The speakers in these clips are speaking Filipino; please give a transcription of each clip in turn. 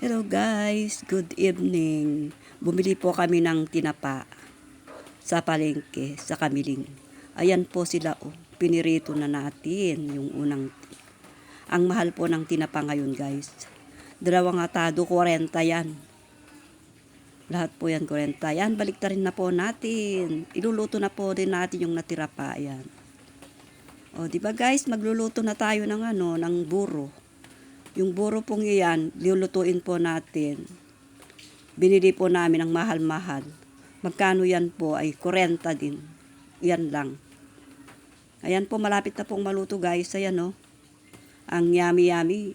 Hello guys, good evening. Bumili po kami ng tinapa sa palengke, sa Kamiling. Ayan po sila, oh. pinirito na natin yung unang. Ang mahal po ng tinapa ngayon guys. Dalawang atado, 40 yan. Lahat po yan, 40. Yan, balik rin na po natin. Iluluto na po din natin yung natira pa. Ayan. O, di ba guys, magluluto na tayo ng ano, ng buro. Yung buro pong iyan, lulutuin po natin. Binili po namin ng mahal-mahal. Magkano yan po ay 40 din. Yan lang. Ayan po, malapit na pong maluto guys. Ayan o. Ang yummy-yummy.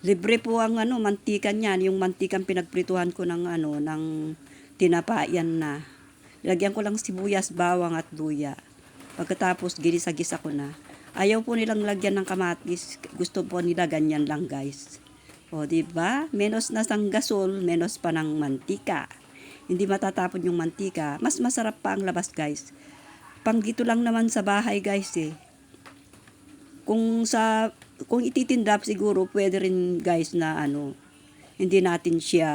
Libre po ang ano, mantika niyan. Yung mantikang pinagprituhan ko ng ano, ng tinapa, yan na. Lagyan ko lang sibuyas, bawang at luya. Pagkatapos, ginisa-gisa ko na. Ayaw po nilang lagyan ng kamatis. Gusto po nila ganyan lang, guys. O, di ba? Menos na sang gasol, menos pa ng mantika. Hindi matatapon yung mantika. Mas masarap pa ang labas, guys. Panggito lang naman sa bahay, guys, eh. Kung sa kung ititinda siguro pwede rin guys na ano hindi natin siya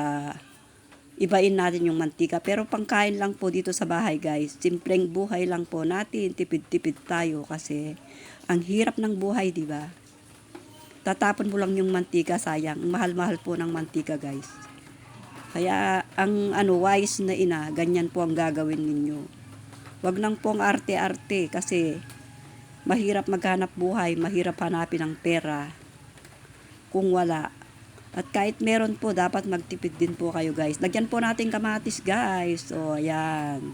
ibain natin yung mantika. Pero pangkain lang po dito sa bahay guys. Simpleng buhay lang po natin. Tipid-tipid tayo kasi ang hirap ng buhay di ba? Tatapon mo lang yung mantika sayang. Ang mahal-mahal po ng mantika guys. Kaya ang ano wise na ina ganyan po ang gagawin ninyo. Wag nang pong arte-arte kasi mahirap maghanap buhay, mahirap hanapin ang pera kung wala. At kahit meron po, dapat magtipid din po kayo guys. Lagyan po natin kamatis guys. O, ayan.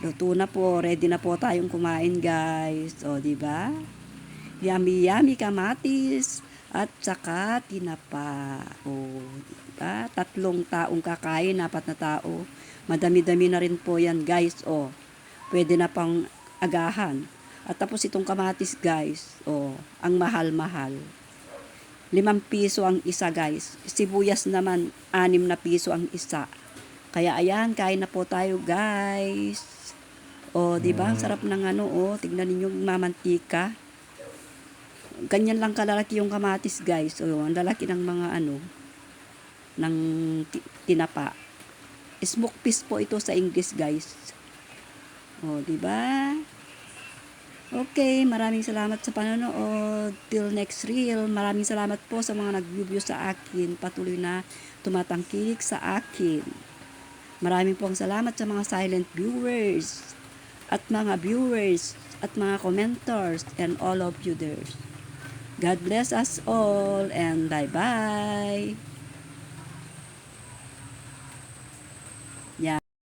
Luto na po. Ready na po tayong kumain guys. O, di ba? Yummy, yummy kamatis. At saka tinapa. O, di ba? Tatlong taong kakain, apat na tao. Madami-dami na rin po yan guys. O, pwede na pang agahan. At tapos itong kamatis guys, oh, ang mahal-mahal. Limang piso ang isa guys. Sibuyas naman, anim na piso ang isa. Kaya ayan, kain na po tayo guys. Oh, di ba? Ang sarap ng ano, oh. Tignan ninyo mamantika. Ganyan lang kalalaki yung kamatis guys. Oh, ang lalaki ng mga ano, ng ti- tinapa. Smoke piece po ito sa English guys. Oh, di ba? Okay, maraming salamat sa panonood. Till next reel, maraming salamat po sa mga nag-view sa akin. Patuloy na tumatangkilik sa akin. Maraming pong salamat sa mga silent viewers at mga viewers at mga commenters and all of you there. God bless us all and bye-bye.